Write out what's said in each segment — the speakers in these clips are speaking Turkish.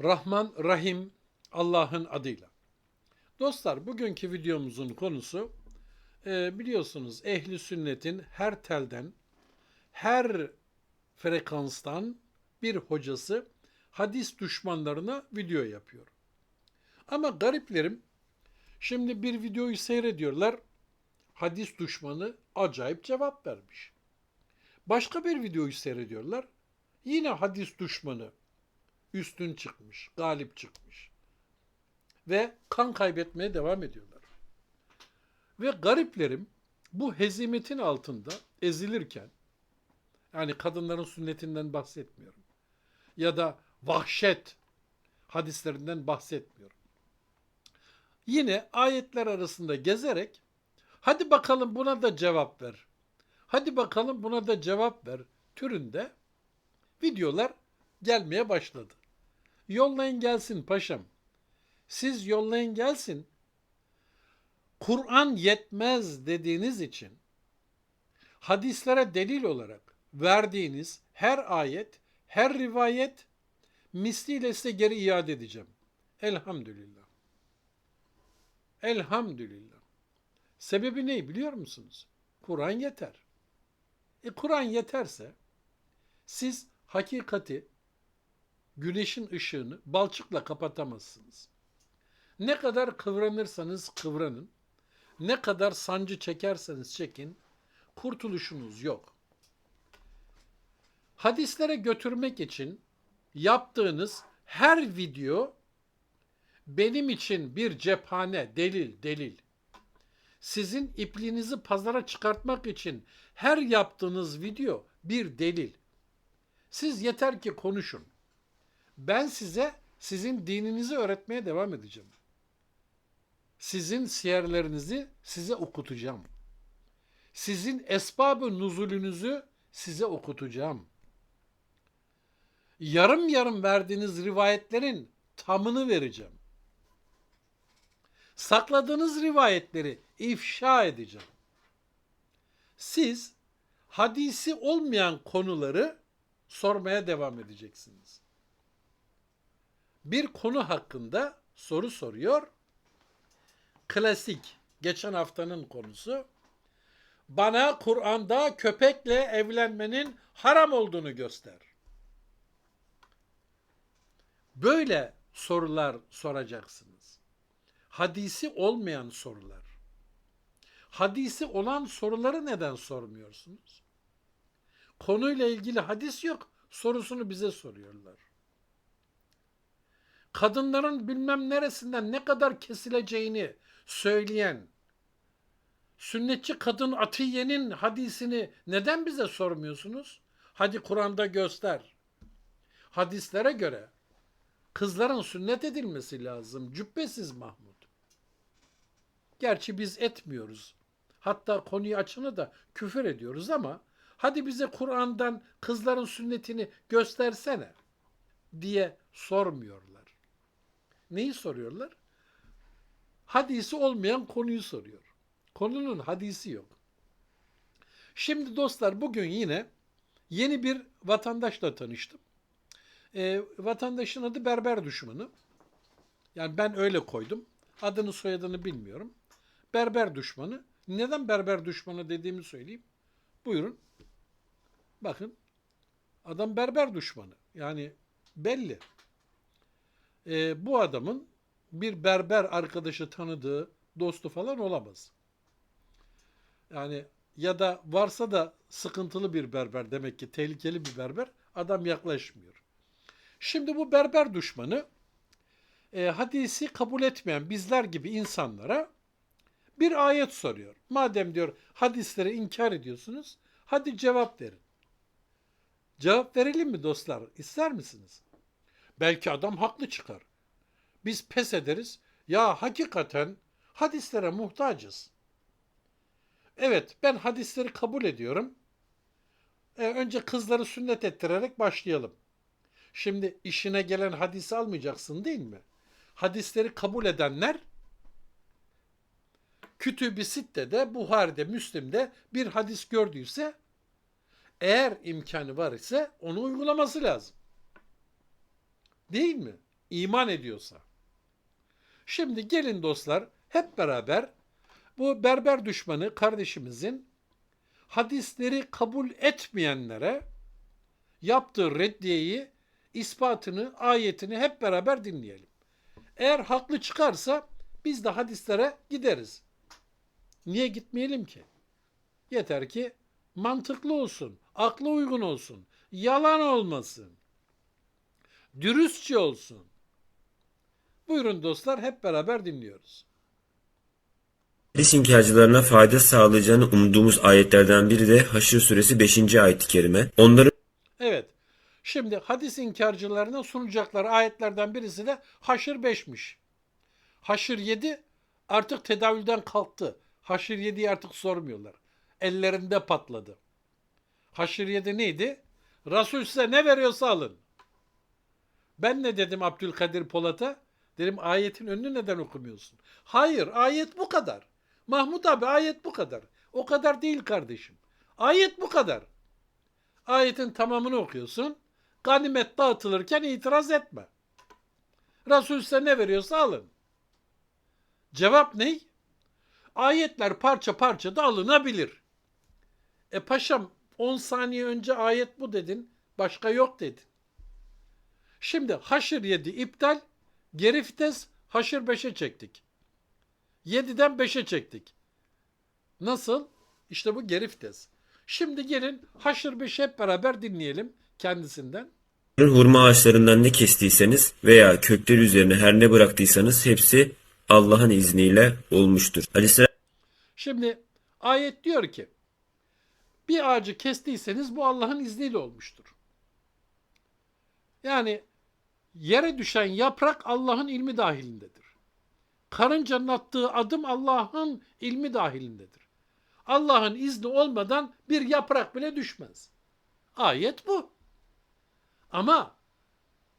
Rahman Rahim Allah'ın adıyla. Dostlar bugünkü videomuzun konusu e, biliyorsunuz ehli sünnetin her telden, her frekanstan bir hocası hadis düşmanlarına video yapıyor. Ama gariplerim şimdi bir videoyu seyrediyorlar. Hadis düşmanı acayip cevap vermiş. Başka bir videoyu seyrediyorlar. Yine hadis düşmanı üstün çıkmış, galip çıkmış. Ve kan kaybetmeye devam ediyorlar. Ve gariplerim bu hezimetin altında ezilirken, yani kadınların sünnetinden bahsetmiyorum. Ya da vahşet hadislerinden bahsetmiyorum. Yine ayetler arasında gezerek, hadi bakalım buna da cevap ver. Hadi bakalım buna da cevap ver türünde videolar gelmeye başladı. Yollayın gelsin paşam. Siz yollayın gelsin. Kur'an yetmez dediğiniz için hadislere delil olarak verdiğiniz her ayet, her rivayet misliyle size geri iade edeceğim. Elhamdülillah. Elhamdülillah. Sebebi ne biliyor musunuz? Kur'an yeter. E Kur'an yeterse siz hakikati güneşin ışığını balçıkla kapatamazsınız. Ne kadar kıvranırsanız kıvranın, ne kadar sancı çekerseniz çekin, kurtuluşunuz yok. Hadislere götürmek için yaptığınız her video benim için bir cephane, delil, delil. Sizin ipliğinizi pazara çıkartmak için her yaptığınız video bir delil. Siz yeter ki konuşun. Ben size sizin dininizi öğretmeye devam edeceğim. Sizin siyerlerinizi size okutacağım. Sizin esbabı nuzulünüzü size okutacağım. Yarım yarım verdiğiniz rivayetlerin tamını vereceğim. Sakladığınız rivayetleri ifşa edeceğim. Siz hadisi olmayan konuları sormaya devam edeceksiniz bir konu hakkında soru soruyor. Klasik, geçen haftanın konusu. Bana Kur'an'da köpekle evlenmenin haram olduğunu göster. Böyle sorular soracaksınız. Hadisi olmayan sorular. Hadisi olan soruları neden sormuyorsunuz? Konuyla ilgili hadis yok, sorusunu bize soruyorlar kadınların bilmem neresinden ne kadar kesileceğini söyleyen sünnetçi kadın Atiye'nin hadisini neden bize sormuyorsunuz? Hadi Kur'an'da göster. Hadislere göre kızların sünnet edilmesi lazım. Cübbesiz Mahmud. Gerçi biz etmiyoruz. Hatta konuyu açını da küfür ediyoruz ama hadi bize Kur'an'dan kızların sünnetini göstersene diye sormuyorlar. Neyi soruyorlar? Hadisi olmayan konuyu soruyor. Konunun hadisi yok. Şimdi dostlar bugün yine yeni bir vatandaşla tanıştım. E, vatandaşın adı berber düşmanı. Yani ben öyle koydum. Adını soyadını bilmiyorum. Berber düşmanı. Neden berber düşmanı dediğimi söyleyeyim. Buyurun. Bakın. Adam berber düşmanı. Yani belli e, bu adamın bir berber arkadaşı tanıdığı, dostu falan olamaz. Yani ya da varsa da sıkıntılı bir berber demek ki tehlikeli bir berber adam yaklaşmıyor. Şimdi bu berber düşmanı e, hadisi kabul etmeyen bizler gibi insanlara bir ayet soruyor. Madem diyor hadisleri inkar ediyorsunuz hadi cevap verin. Cevap verelim mi dostlar? İster misiniz? Belki adam haklı çıkar. Biz pes ederiz. Ya hakikaten hadislere muhtacız. Evet ben hadisleri kabul ediyorum. E, önce kızları sünnet ettirerek başlayalım. Şimdi işine gelen hadisi almayacaksın değil mi? Hadisleri kabul edenler Kütüb-i Sitte'de, Buhari'de, Müslim'de bir hadis gördüyse eğer imkanı var ise onu uygulaması lazım. Değil mi? iman ediyorsa. Şimdi gelin dostlar hep beraber bu berber düşmanı kardeşimizin hadisleri kabul etmeyenlere yaptığı reddiyeyi, ispatını, ayetini hep beraber dinleyelim. Eğer haklı çıkarsa biz de hadislere gideriz. Niye gitmeyelim ki? Yeter ki mantıklı olsun, akla uygun olsun, yalan olmasın, dürüstçe olsun. Buyurun dostlar hep beraber dinliyoruz. Hadis inkarcılarına fayda sağlayacağını umduğumuz ayetlerden biri de Haşr suresi 5. ayet-i kerime. Onların Evet. Şimdi hadis inkarcılarına sunacakları ayetlerden birisi de Haşr 5'miş. Haşr 7 artık tedavülden kalktı. Haşr 7'yi artık sormuyorlar. Ellerinde patladı. Haşr 7 neydi? Resul size ne veriyorsa alın. Ben ne dedim Abdülkadir Polat'a? Dedim ayetin önünü neden okumuyorsun? Hayır ayet bu kadar. Mahmut abi ayet bu kadar. O kadar değil kardeşim. Ayet bu kadar. Ayetin tamamını okuyorsun. Ganimet dağıtılırken itiraz etme. Resul size ne veriyorsa alın. Cevap ne? Ayetler parça parça da alınabilir. E paşam 10 saniye önce ayet bu dedin. Başka yok dedin. Şimdi haşır 7 iptal. Geri vites haşır 5'e çektik. 7'den 5'e çektik. Nasıl? İşte bu geri vites. Şimdi gelin haşır 5'i hep beraber dinleyelim kendisinden. hurma ağaçlarından ne kestiyseniz veya kökleri üzerine her ne bıraktıysanız hepsi Allah'ın izniyle olmuştur. Aleyhisselam Şimdi ayet diyor ki bir ağacı kestiyseniz bu Allah'ın izniyle olmuştur. Yani yere düşen yaprak Allah'ın ilmi dahilindedir. Karıncanın attığı adım Allah'ın ilmi dahilindedir. Allah'ın izni olmadan bir yaprak bile düşmez. Ayet bu. Ama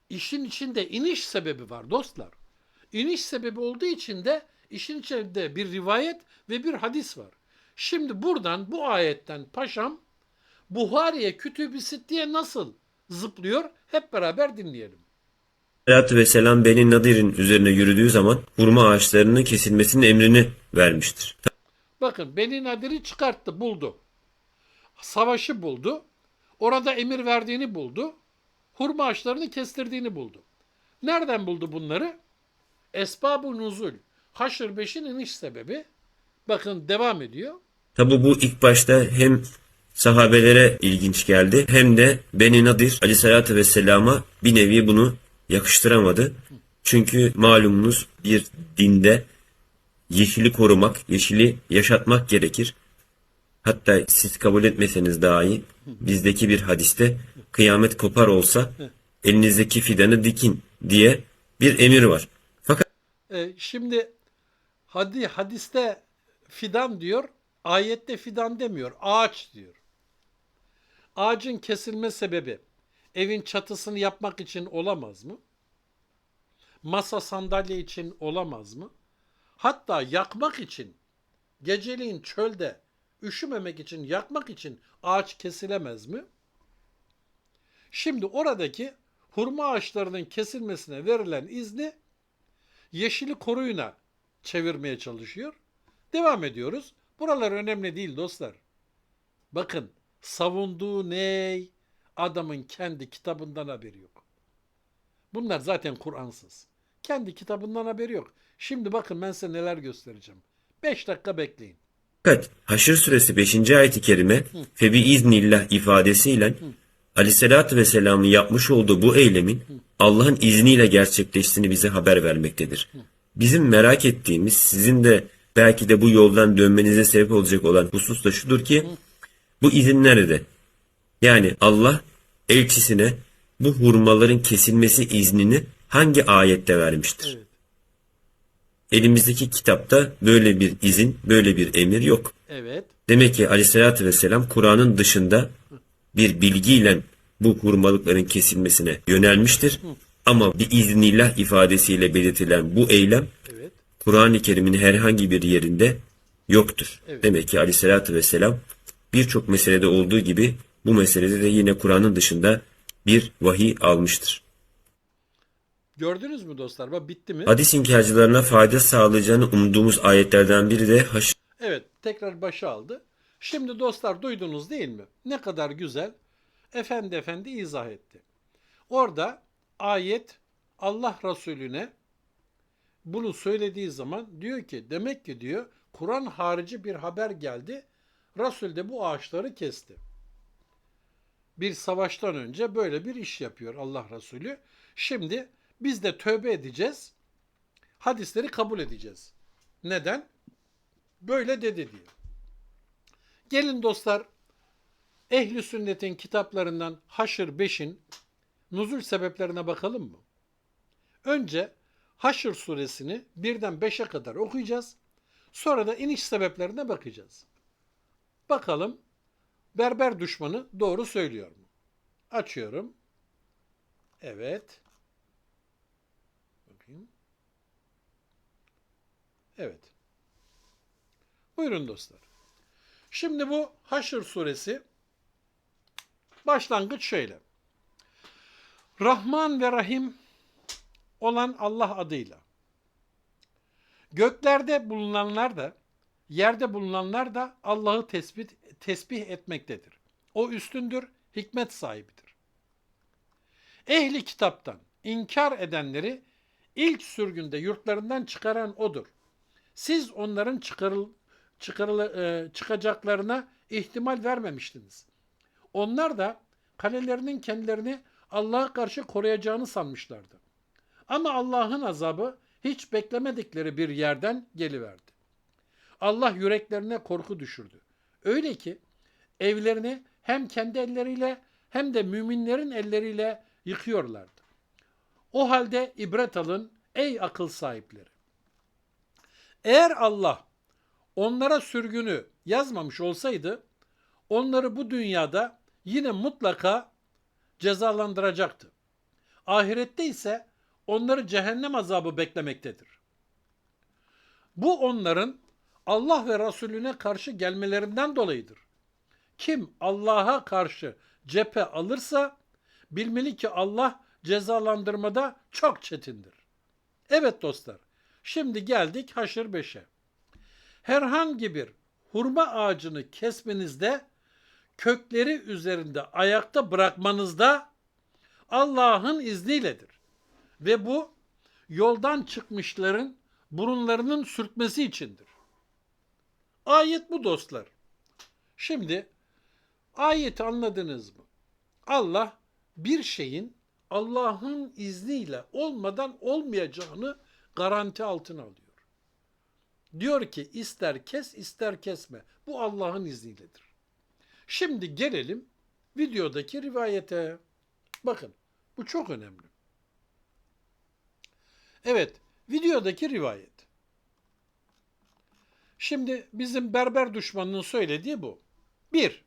işin içinde iniş sebebi var dostlar. İniş sebebi olduğu için de işin içinde bir rivayet ve bir hadis var. Şimdi buradan bu ayetten paşam Buhari'ye kütüb-i nasıl zıplıyor hep beraber dinleyelim. Vesselam Beni Nadir'in üzerine yürüdüğü zaman hurma ağaçlarının kesilmesinin emrini vermiştir. Bakın Beni Nadir'i çıkarttı, buldu. Savaşı buldu. Orada emir verdiğini buldu. Hurma ağaçlarını kestirdiğini buldu. Nereden buldu bunları? Esbab-ı nuzul. Haşr 5'in iniş sebebi. Bakın devam ediyor. Tabi bu ilk başta hem sahabelere ilginç geldi hem de Beni Nadir aleyhissalatü vesselama bir nevi bunu yakıştıramadı. Çünkü malumunuz bir dinde yeşili korumak, yeşili yaşatmak gerekir. Hatta siz kabul etmeseniz dahi bizdeki bir hadiste kıyamet kopar olsa elinizdeki fidanı dikin diye bir emir var. Fakat Ee, şimdi hadi hadiste fidan diyor, ayette fidan demiyor, ağaç diyor. Ağacın kesilme sebebi evin çatısını yapmak için olamaz mı? Masa sandalye için olamaz mı? Hatta yakmak için geceliğin çölde üşümemek için yakmak için ağaç kesilemez mi? Şimdi oradaki hurma ağaçlarının kesilmesine verilen izni yeşili koruyuna çevirmeye çalışıyor. Devam ediyoruz. Buralar önemli değil dostlar. Bakın savunduğu ney? Adamın kendi kitabından haberi yok. Bunlar zaten Kur'ansız. Kendi kitabından haberi yok. Şimdi bakın ben size neler göstereceğim. 5 dakika bekleyin. Fakat Haşr suresi 5. ayet-i kerime febi iznillah ifadesiyle aleyhissalatü vesselamın yapmış olduğu bu eylemin Allah'ın izniyle gerçekleştiğini bize haber vermektedir. Bizim merak ettiğimiz sizin de belki de bu yoldan dönmenize sebep olacak olan husus da şudur ki bu izin nerede? Yani Allah elçisine bu hurmaların kesilmesi iznini hangi ayette vermiştir? Evet. Elimizdeki kitapta böyle bir izin, böyle bir emir yok. Evet. Demek ki aleyhissalatü vesselam Kur'an'ın dışında bir bilgiyle bu hurmalıkların kesilmesine yönelmiştir. Ama bir iznillah ifadesiyle belirtilen bu eylem Evet. Kur'an-ı Kerim'in herhangi bir yerinde yoktur. Evet. Demek ki aleyhissalatü vesselam birçok meselede olduğu gibi bu meselede de yine Kur'an'ın dışında bir vahiy almıştır. Gördünüz mü dostlar? Bak bitti mi? Hadis inkarcılarına fayda sağlayacağını umduğumuz ayetlerden biri de Haşr Evet, tekrar başa aldı. Şimdi dostlar duydunuz değil mi? Ne kadar güzel efendi efendi izah etti. Orada ayet Allah Resulüne bunu söylediği zaman diyor ki demek ki diyor Kur'an harici bir haber geldi. Resul de bu ağaçları kesti. Bir savaştan önce böyle bir iş yapıyor Allah Resulü. Şimdi biz de tövbe edeceğiz. Hadisleri kabul edeceğiz. Neden? Böyle dedi diyor. Gelin dostlar Ehli Sünnet'in kitaplarından Haşr 5'in nuzul sebeplerine bakalım mı? Önce Haşr suresini birden 5'e kadar okuyacağız. Sonra da iniş sebeplerine bakacağız. Bakalım berber düşmanı doğru söylüyor mu? Açıyorum. Evet. Bakayım. Evet. Buyurun dostlar. Şimdi bu Haşr suresi başlangıç şöyle. Rahman ve Rahim olan Allah adıyla. Göklerde bulunanlar da, yerde bulunanlar da Allah'ı tespit, tesbih etmektedir. O üstündür, hikmet sahibidir. Ehli kitaptan inkar edenleri ilk sürgünde yurtlarından çıkaran odur. Siz onların çıkarıl, çıkarıl, e, çıkacaklarına ihtimal vermemiştiniz. Onlar da kalelerinin kendilerini Allah'a karşı koruyacağını sanmışlardı. Ama Allah'ın azabı hiç beklemedikleri bir yerden geliverdi. Allah yüreklerine korku düşürdü. Öyle ki evlerini hem kendi elleriyle hem de müminlerin elleriyle yıkıyorlardı. O halde ibret alın ey akıl sahipleri. Eğer Allah onlara sürgünü yazmamış olsaydı onları bu dünyada yine mutlaka cezalandıracaktı. Ahirette ise onları cehennem azabı beklemektedir. Bu onların Allah ve Resulüne karşı gelmelerinden dolayıdır. Kim Allah'a karşı cephe alırsa bilmeli ki Allah cezalandırmada çok çetindir. Evet dostlar, şimdi geldik Haşr 5'e. Herhangi bir hurma ağacını kesmenizde, kökleri üzerinde ayakta bırakmanızda Allah'ın izniyledir. Ve bu yoldan çıkmışların burunlarının sürtmesi içindir. Ayet bu dostlar. Şimdi ayeti anladınız mı? Allah bir şeyin Allah'ın izniyle olmadan olmayacağını garanti altına alıyor. Diyor ki ister kes ister kesme. Bu Allah'ın izniyledir. Şimdi gelelim videodaki rivayete. Bakın bu çok önemli. Evet videodaki rivayet. Şimdi bizim berber düşmanının söylediği bu. Bir,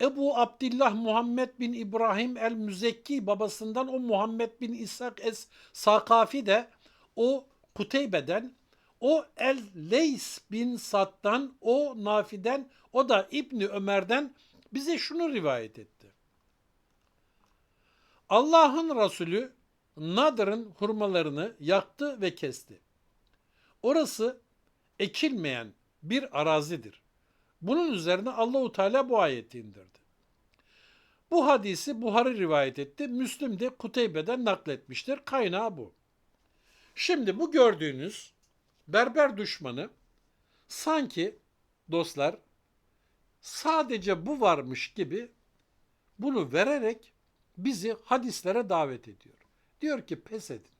Ebu Abdillah Muhammed bin İbrahim el-Müzekki babasından o Muhammed bin İshak es Sakafi de o Kuteybe'den o El-Leys bin Sad'dan o Nafi'den o da İbni Ömer'den bize şunu rivayet etti. Allah'ın Resulü Nadır'ın hurmalarını yaktı ve kesti. Orası ekilmeyen bir arazidir. Bunun üzerine Allahu Teala bu ayeti indirdi. Bu hadisi Buhari rivayet etti. Müslim de Kuteybe'den nakletmiştir. Kaynağı bu. Şimdi bu gördüğünüz berber düşmanı sanki dostlar sadece bu varmış gibi bunu vererek bizi hadislere davet ediyor. Diyor ki pes edin.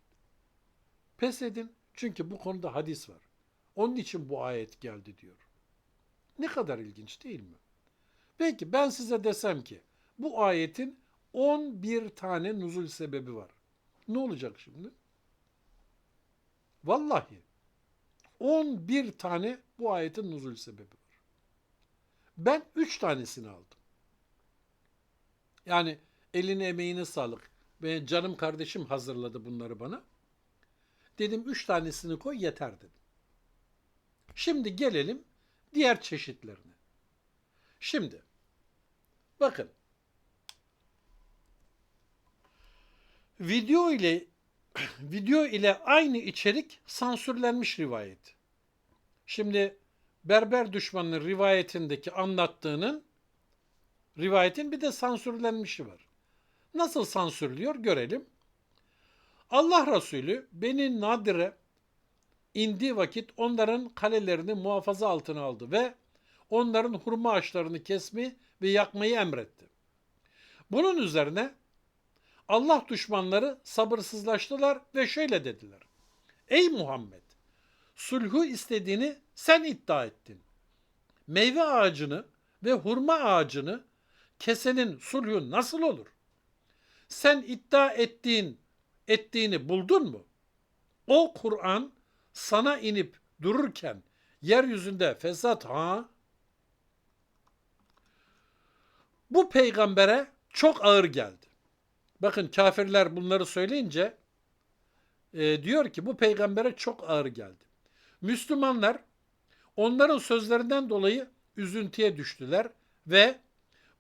Pes edin çünkü bu konuda hadis var. Onun için bu ayet geldi diyor. Ne kadar ilginç değil mi? Peki ben size desem ki bu ayetin 11 tane nuzul sebebi var. Ne olacak şimdi? Vallahi 11 tane bu ayetin nuzul sebebi var. Ben 3 tanesini aldım. Yani eline emeğine sağlık. Ve canım kardeşim hazırladı bunları bana. Dedim 3 tanesini koy yeter dedim. Şimdi gelelim diğer çeşitlerine. Şimdi bakın video ile video ile aynı içerik sansürlenmiş rivayet. Şimdi berber düşmanının rivayetindeki anlattığının rivayetin bir de sansürlenmişi var. Nasıl sansürlüyor görelim. Allah Resulü Beni Nadir'e indiği vakit onların kalelerini muhafaza altına aldı ve onların hurma ağaçlarını kesmeyi ve yakmayı emretti. Bunun üzerine Allah düşmanları sabırsızlaştılar ve şöyle dediler. Ey Muhammed! Sulhu istediğini sen iddia ettin. Meyve ağacını ve hurma ağacını kesenin sulhu nasıl olur? Sen iddia ettiğin ettiğini buldun mu? O Kur'an sana inip dururken yeryüzünde fesat ha? Bu peygambere çok ağır geldi. Bakın kafirler bunları söyleyince e, diyor ki bu peygambere çok ağır geldi. Müslümanlar onların sözlerinden dolayı üzüntüye düştüler ve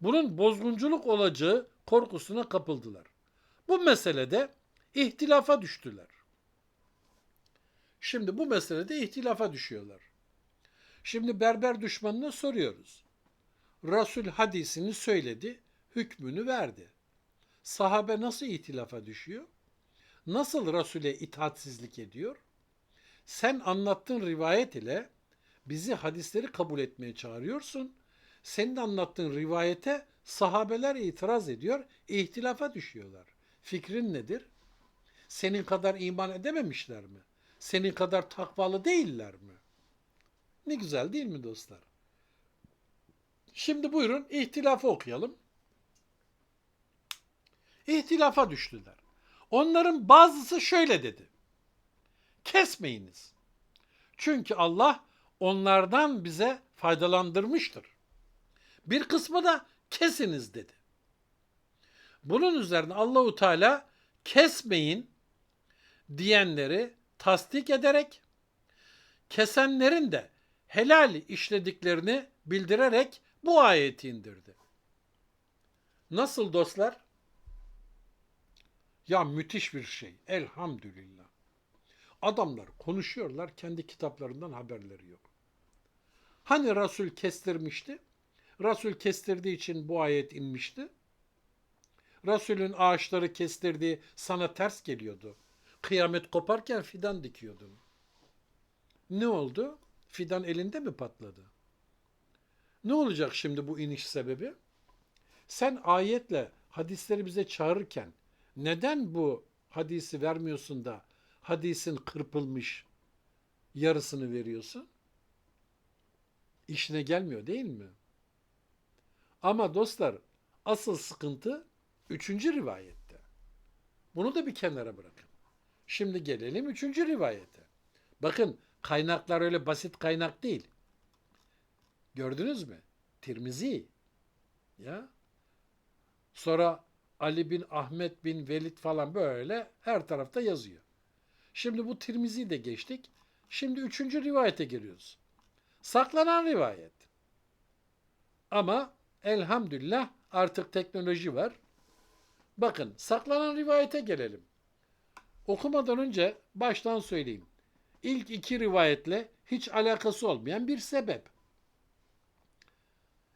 bunun bozgunculuk olacağı korkusuna kapıldılar. Bu meselede ihtilafa düştüler. Şimdi bu meselede ihtilafa düşüyorlar. Şimdi berber düşmanına soruyoruz. Resul hadisini söyledi, hükmünü verdi. Sahabe nasıl ihtilafa düşüyor? Nasıl Resul'e itaatsizlik ediyor? Sen anlattığın rivayet ile bizi hadisleri kabul etmeye çağırıyorsun. Senin anlattığın rivayete sahabeler itiraz ediyor, ihtilafa düşüyorlar. Fikrin nedir? Senin kadar iman edememişler mi? Senin kadar takvalı değiller mi? Ne güzel değil mi dostlar? Şimdi buyurun ihtilafı okuyalım. İhtilafa düştüler. Onların bazısı şöyle dedi. Kesmeyiniz. Çünkü Allah onlardan bize faydalandırmıştır. Bir kısmı da kesiniz dedi. Bunun üzerine Allahu Teala kesmeyin diyenleri tasdik ederek kesenlerin de helal işlediklerini bildirerek bu ayeti indirdi. Nasıl dostlar? Ya müthiş bir şey. Elhamdülillah. Adamlar konuşuyorlar, kendi kitaplarından haberleri yok. Hani Resul kestirmişti? Resul kestirdiği için bu ayet inmişti. Resulün ağaçları kestirdiği sana ters geliyordu. Kıyamet koparken fidan dikiyordun. Ne oldu? Fidan elinde mi patladı? Ne olacak şimdi bu iniş sebebi? Sen ayetle hadisleri bize çağırırken neden bu hadisi vermiyorsun da hadisin kırpılmış yarısını veriyorsun? İşine gelmiyor değil mi? Ama dostlar asıl sıkıntı üçüncü rivayette. Bunu da bir kenara bırakın. Şimdi gelelim üçüncü rivayete. Bakın kaynaklar öyle basit kaynak değil. Gördünüz mü? Tirmizi. Ya. Sonra Ali bin Ahmet bin Velid falan böyle her tarafta yazıyor. Şimdi bu Tirmizi de geçtik. Şimdi üçüncü rivayete giriyoruz. Saklanan rivayet. Ama elhamdülillah artık teknoloji var. Bakın saklanan rivayete gelelim. Okumadan önce baştan söyleyeyim. İlk iki rivayetle hiç alakası olmayan bir sebep.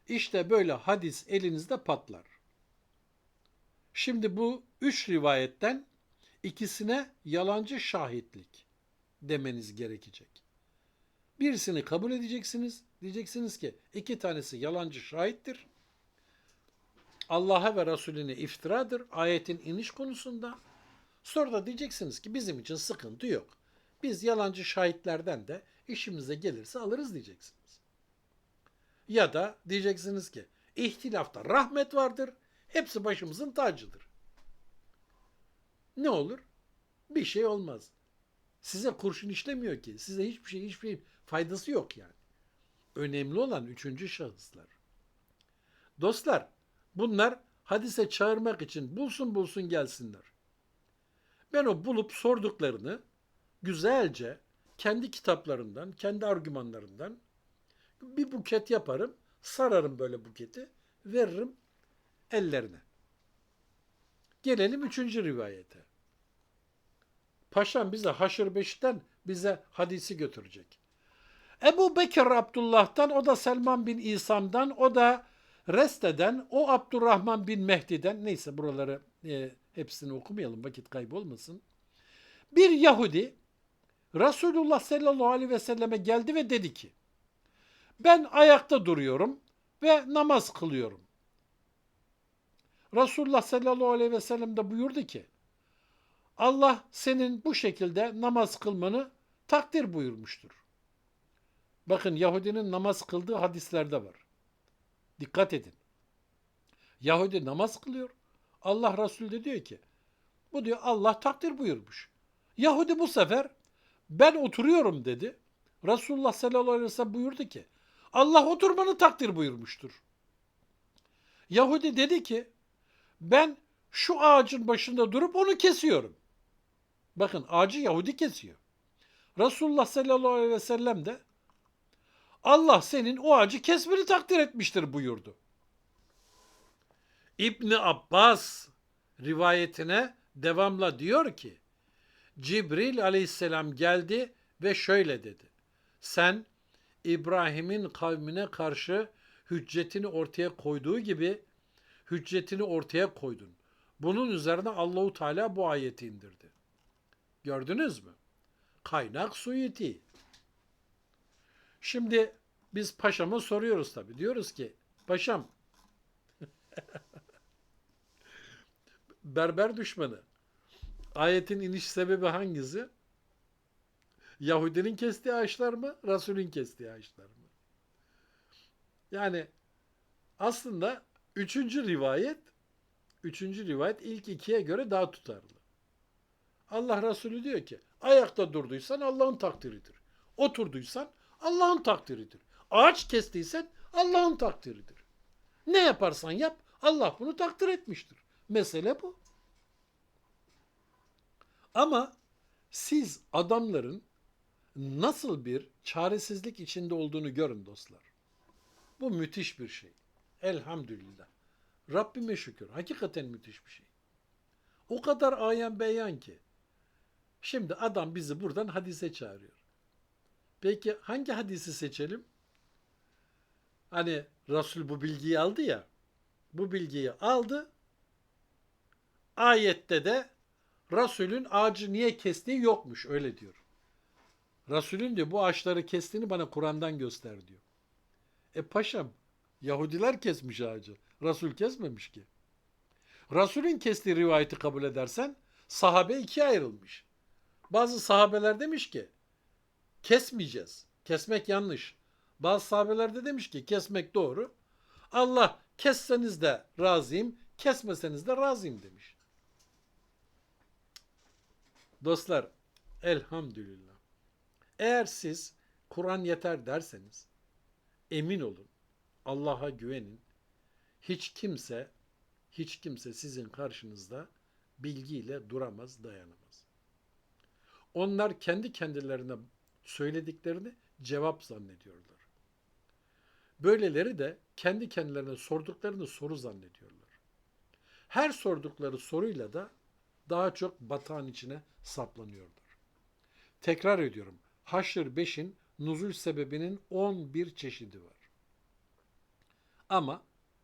İşte böyle hadis elinizde patlar. Şimdi bu üç rivayetten ikisine yalancı şahitlik demeniz gerekecek. Birisini kabul edeceksiniz. Diyeceksiniz ki iki tanesi yalancı şahittir. Allah'a ve Resulüne iftiradır ayetin iniş konusunda. Sonra da diyeceksiniz ki bizim için sıkıntı yok. Biz yalancı şahitlerden de işimize gelirse alırız diyeceksiniz. Ya da diyeceksiniz ki ihtilafta rahmet vardır. Hepsi başımızın tacıdır. Ne olur? Bir şey olmaz. Size kurşun işlemiyor ki. Size hiçbir şey, hiçbir şey faydası yok yani. Önemli olan üçüncü şahıslar. Dostlar, bunlar hadise çağırmak için bulsun bulsun gelsinler. Ben o bulup sorduklarını güzelce kendi kitaplarından, kendi argümanlarından bir buket yaparım, sararım böyle buketi, veririm ellerine. Gelelim üçüncü rivayete. Paşam bize Haşr Beş'ten bize hadisi götürecek. Ebu Bekir Abdullah'tan, o da Selman bin İsam'dan, o da Reste'den, o Abdurrahman bin Mehdi'den, neyse buraları e, hepsini okumayalım vakit kaybı olmasın. Bir Yahudi Resulullah sallallahu aleyhi ve selleme geldi ve dedi ki, ben ayakta duruyorum ve namaz kılıyorum. Resulullah sallallahu aleyhi ve sellem de buyurdu ki, Allah senin bu şekilde namaz kılmanı takdir buyurmuştur. Bakın Yahudinin namaz kıldığı hadislerde var. Dikkat edin. Yahudi namaz kılıyor. Allah Resulü de diyor ki bu diyor Allah takdir buyurmuş. Yahudi bu sefer ben oturuyorum dedi. Resulullah sallallahu aleyhi ve sellem buyurdu ki Allah oturmanı takdir buyurmuştur. Yahudi dedi ki ben şu ağacın başında durup onu kesiyorum. Bakın ağacı Yahudi kesiyor. Resulullah sallallahu aleyhi ve sellem de Allah senin o ağacı kesmeni takdir etmiştir buyurdu. İbni Abbas rivayetine devamla diyor ki Cibril aleyhisselam geldi ve şöyle dedi. Sen İbrahim'in kavmine karşı hüccetini ortaya koyduğu gibi hüccetini ortaya koydun. Bunun üzerine Allahu Teala bu ayeti indirdi. Gördünüz mü? Kaynak Suyuti. Şimdi biz paşama soruyoruz tabii. Diyoruz ki paşam berber düşmanı. Ayetin iniş sebebi hangisi? Yahudinin kestiği ağaçlar mı? Resulün kestiği ağaçlar mı? Yani aslında üçüncü rivayet üçüncü rivayet ilk ikiye göre daha tutarlı. Allah Resulü diyor ki ayakta durduysan Allah'ın takdiridir. Oturduysan Allah'ın takdiridir. Ağaç kestiysen Allah'ın takdiridir. Ne yaparsan yap Allah bunu takdir etmiştir. Mesele bu. Ama siz adamların nasıl bir çaresizlik içinde olduğunu görün dostlar. Bu müthiş bir şey. Elhamdülillah. Rabbime şükür. Hakikaten müthiş bir şey. O kadar ayan beyan ki. Şimdi adam bizi buradan hadise çağırıyor. Peki hangi hadisi seçelim? Hani Resul bu bilgiyi aldı ya. Bu bilgiyi aldı. Ayette de Resulün ağacı niye kestiği yokmuş öyle diyor. Resulün diyor bu ağaçları kestiğini bana Kur'an'dan göster diyor. E paşam Yahudiler kesmiş ağacı. Resul kesmemiş ki. Resulün kestiği rivayeti kabul edersen sahabe ikiye ayrılmış. Bazı sahabeler demiş ki kesmeyeceğiz. Kesmek yanlış. Bazı sahabeler de demiş ki kesmek doğru. Allah kesseniz de razıyım, kesmeseniz de razıyım demiş. Dostlar elhamdülillah. Eğer siz Kur'an yeter derseniz emin olun Allah'a güvenin. Hiç kimse hiç kimse sizin karşınızda bilgiyle duramaz, dayanamaz. Onlar kendi kendilerine söylediklerini cevap zannediyorlar. Böyleleri de kendi kendilerine sorduklarını soru zannediyorlar. Her sordukları soruyla da daha çok batağın içine saplanıyorlar. Tekrar ediyorum. Haşr 5'in nuzul sebebinin 11 çeşidi var. Ama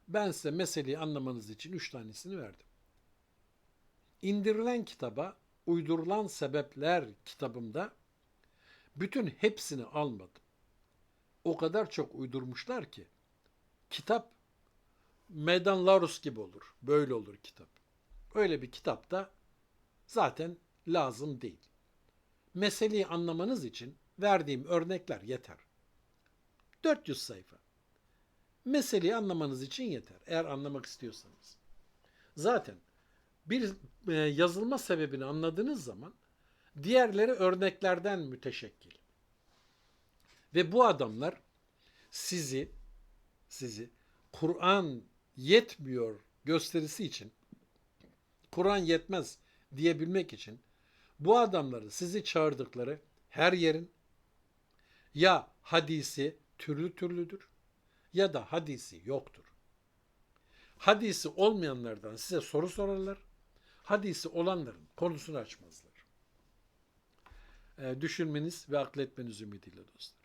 ben size meseleyi anlamanız için 3 tanesini verdim. İndirilen kitaba uydurulan sebepler kitabımda bütün hepsini almadım. O kadar çok uydurmuşlar ki kitap Meydan Larus gibi olur. Böyle olur kitap. Öyle bir kitapta zaten lazım değil. Meseleyi anlamanız için verdiğim örnekler yeter. 400 sayfa. Meseleyi anlamanız için yeter. Eğer anlamak istiyorsanız. Zaten bir e, yazılma sebebini anladığınız zaman diğerleri örneklerden müteşekkil. Ve bu adamlar sizi sizi Kur'an yetmiyor gösterisi için Kur'an yetmez diyebilmek için bu adamları sizi çağırdıkları her yerin ya hadisi türlü türlüdür ya da hadisi yoktur. Hadisi olmayanlardan size soru sorarlar. Hadisi olanların konusunu açmazlar. e, düşünmeniz ve akletmeniz ümidiyle dostlar.